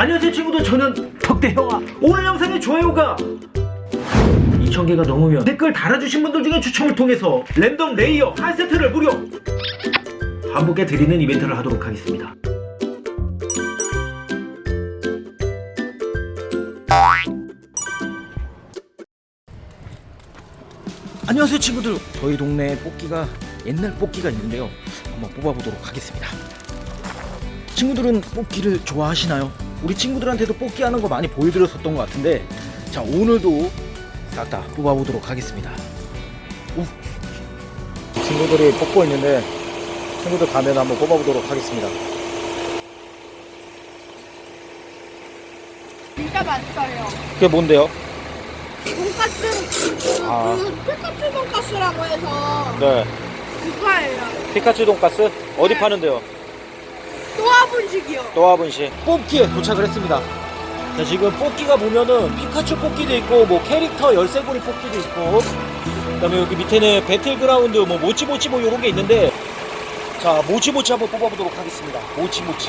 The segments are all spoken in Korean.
안녕하세요 친구들 저는 덕대형아. 오늘 영상의 좋아요가 2,000개가 넘으면 댓글 달아주신 분들 중에 추첨을 통해서 랜덤 레이어 한 세트를 무려 한 분께 드리는 이벤트를 하도록 하겠습니다. 안녕하세요 친구들. 저희 동네에 뽑기가 옛날 뽑기가 있는데요. 한번 뽑아보도록 하겠습니다. 친구들은 뽑기를 좋아하시나요? 우리 친구들한테도 뽑기 하는 거 많이 보여드렸었던 것 같은데 자 오늘도 싹 다 뽑아보도록 하겠습니다 오. 친구들이 뽑고 있는데 친구들 가면 한번 뽑아보도록 하겠습니다 진짜 맛있어요. 그게 뭔데요? 돈까스 아. 그 피카츄 돈까스라고 해서 네 그거예요. 피카츄 돈가스 어디 네. 파는데요? 또아 분식이요. 또아분시 뽑기에 도착을 했습니다. 자, 지금 뽑기가 보면은 피카츄 뽑기도 있고 뭐 캐릭터 열쇠고리 뽑기도 있고 그다음에 여기 밑에는 배틀그라운드 뭐 모치모치 뭐 이런 게 있는데 자 모치모치 한번 뽑아보도록 하겠습니다. 모치모치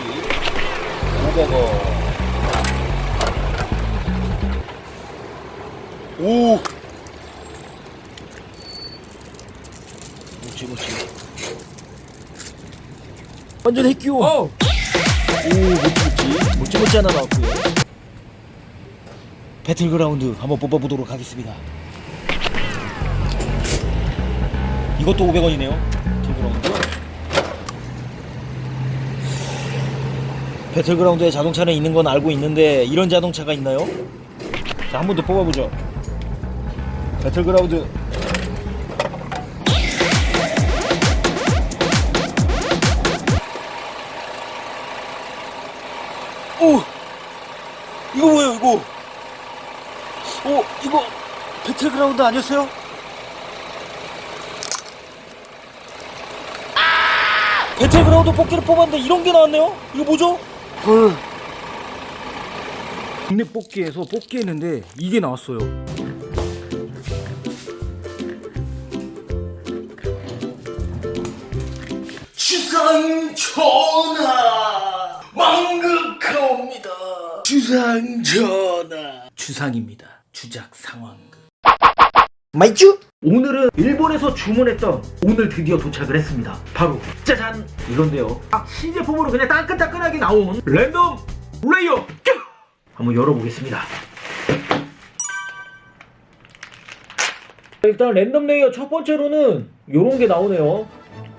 500원 오 모치모치 완전 핵규 오 모찌모찌 모찌모찌 하나 나왔고요. 배틀그라운드 한번 뽑아보도록 하겠습니다. 이것도 500원이네요 배틀그라운드. 배틀그라운드에 자동차는 있는 건 알고 있는데 이런 자동차가 있나요? 자 한 번 더 뽑아보죠. 배틀그라운드 오! 이거 뭐예요, 이거? 어, 이거 배틀그라운드 아니었어요? 배틀그라운드 뽑기를 뽑았는데 이런 게 나왔네요? 이거 뭐죠? 헐. 국내 뽑기에서 뽑기 했는데 이게 나왔어요. 주상 전하 망극 하옵니다. 주상 전하 주상입니다. 주작 상황극. 마이쭈? 오늘은 일본에서 주문했던 오늘 드디어 도착을 했습니다. 바로 짜잔 이건데요. 아, 신제품으로 그냥 따끈따끈하게 나온 랜덤 레이어 큐! 한번 열어보겠습니다. 일단 랜덤 레이어 첫 번째로는 요런 게 나오네요.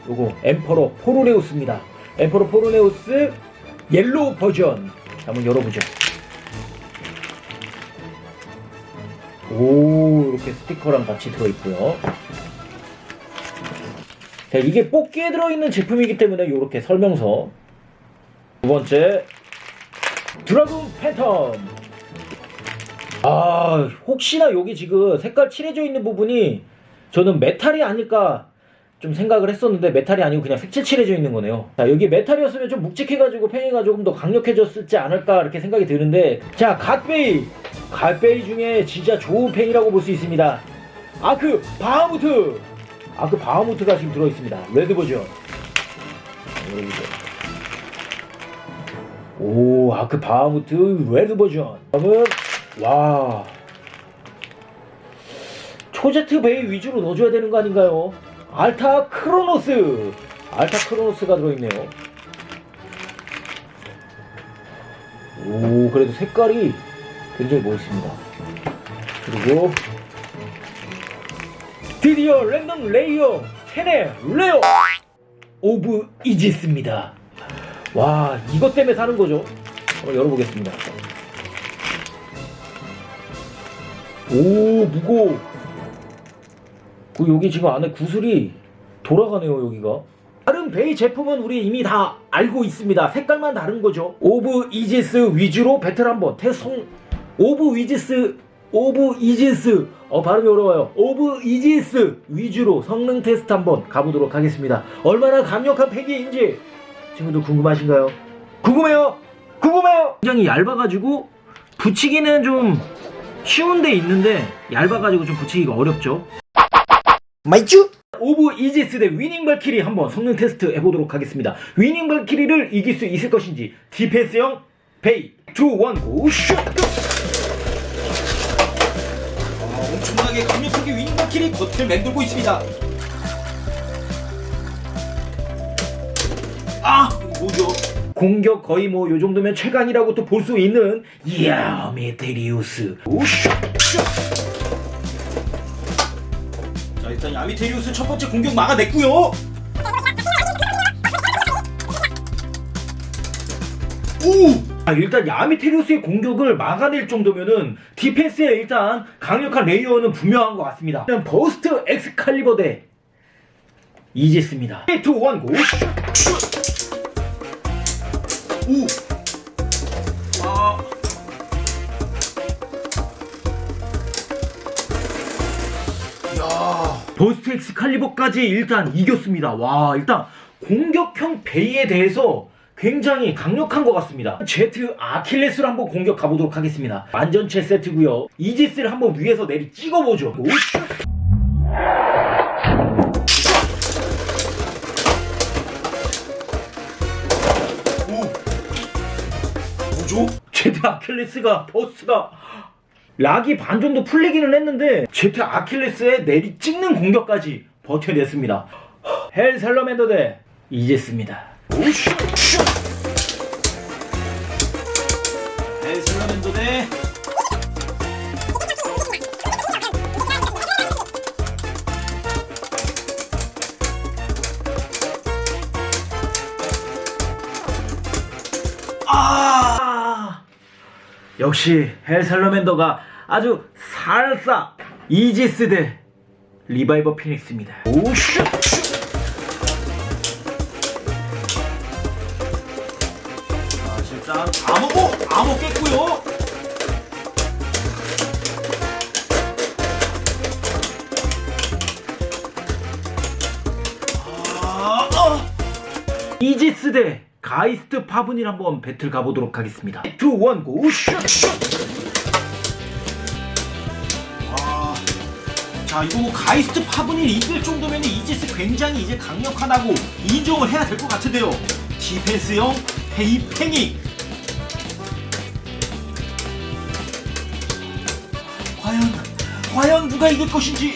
요거 엠퍼러 포르네우스입니다. 엠퍼러 포르네우스 옐로우 버전 한번 열어보죠. 오 이렇게 스티커랑 같이 들어있고요. 자 이게 뽑기에 들어있는 제품이기 때문에 이렇게 설명서. 두 번째 드라군 팬텀. 아 혹시나 여기 지금 색깔 칠해져 있는 부분이 저는 메탈이 아닐까 좀 생각을 했었는데 메탈이 아니고 그냥 색칠 칠해져 있는 거네요. 자 여기 메탈이었으면 좀 묵직해가지고 팽이가 조금 더 강력해졌지 않을까 이렇게 생각이 드는데 자 갓베이 갓베이 중에 진짜 좋은 팽이라고 볼 수 있습니다. 아크 바하무트 아크 바하무트가 지금 들어있습니다. 레드 버전. 오 아크 바하무트 레드 버전. 다음은 와 초제트 베이 위주로 넣어줘야 되는 거 아닌가요? 알타 크로노스. 알타 크로노스가 들어있네요. 오 그래도 색깔이 굉장히 멋있습니다. 그리고 드디어 랜덤 레이어 10의 레어 오브 이지스입니다. 와 이것 때문에 사는 거죠. 한번 열어보겠습니다. 오 무거워 그 여기 지금 안에 구슬이 돌아가네요 여기가. 다른 베이 제품은 우리 이미 다 알고 있습니다. 색깔만 다른 거죠. 오브 이지스 위주로 배틀 한번 태성 오브 이지스 오브 이지스. 어 발음이 어려워요. 오브 이지스 위주로 성능 테스트 한번 가보도록 하겠습니다. 얼마나 강력한 팩이인지 친구들 궁금하신가요? 궁금해요? 궁금해요? 굉장히 얇아가지고 붙이기는 좀 쉬운 데 있는데 얇아가지고 좀 붙이기가 어렵죠 마이쭈 오브 이지스 대 위닝 발키리 한번 성능 테스트 해보도록 하겠습니다. 위닝 발키리를 이길 수 있을 것인지 디펜스형 베이 2, 1, 고! 슛! 아, 엄청나게 강력하게 윙버킬이 겉을 맴돌고 있습니다. 아, 뭐죠? 공격 거의 뭐 요 정도면 최강이라고 또 볼 수 있는 이야 메테리우스 오슛 자, 일단 야미테리우스 첫 번째 공격 막아냈고요. 오! 아, 일단 야미테리우스의 공격을 막아낼 정도면은 디펜스에 일단 강력한 레이어는 분명한 것 같습니다. 일단 버스트 엑스칼리버 대 이지스입니다. 3, 2, 1, 고! 슛! 오! 버스트 엑스칼리버까지 일단 이겼습니다. 와, 일단 공격형 베이에 대해서 굉장히 강력한 것 같습니다. 제트 아킬레스를 한번 공격 가보도록 하겠습니다. 완전체 세트고요. 이지스를 한번 위에서 내리 찍어보죠. 오, 슛! 뭐죠? 제트 아킬레스가 버스가 락이 반 정도 풀리기는 했는데 제트 아킬레스의 내리 찍는 공격까지 버텨냈습니다. 헬 셀러맨더 대 이제스입니다. 슈! 헬슬라맨도 대 역시 헬 셀러맨더가 아주 살사 이지스 대 리바이버 피닉스입니다. 오슈! 자, 실장 암호, 오! 암호 깼고요. 아, 어. 이지스 대 가이스트 파분일 한번 배틀 가보도록 하겠습니다. 2, 1, 고! 슛! 아, 자 이거 가이스트 파분이 이길 정도면 이지스 굉장히 이제 강력하다고 인정을 해야 될 것 같은데요. 디펜스형 헤이팽이 과연 과연 누가 이길 것인지.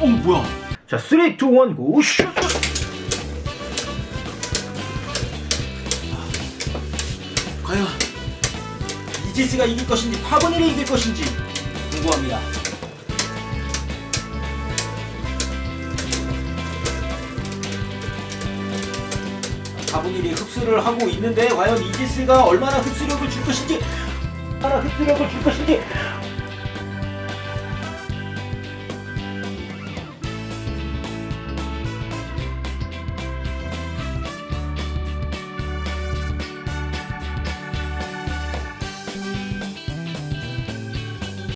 어 뭐야? 자, 3, 2, 1, 고! 슛! 과연 이지스가 이길 것인지 파브닐이 이길 것인지 궁금합니다. 파브닐이 흡수를 하고 있는데 과연 이지스가 얼마나 흡수력을 줄 것인지 얼마나 흡수력을 줄 것인지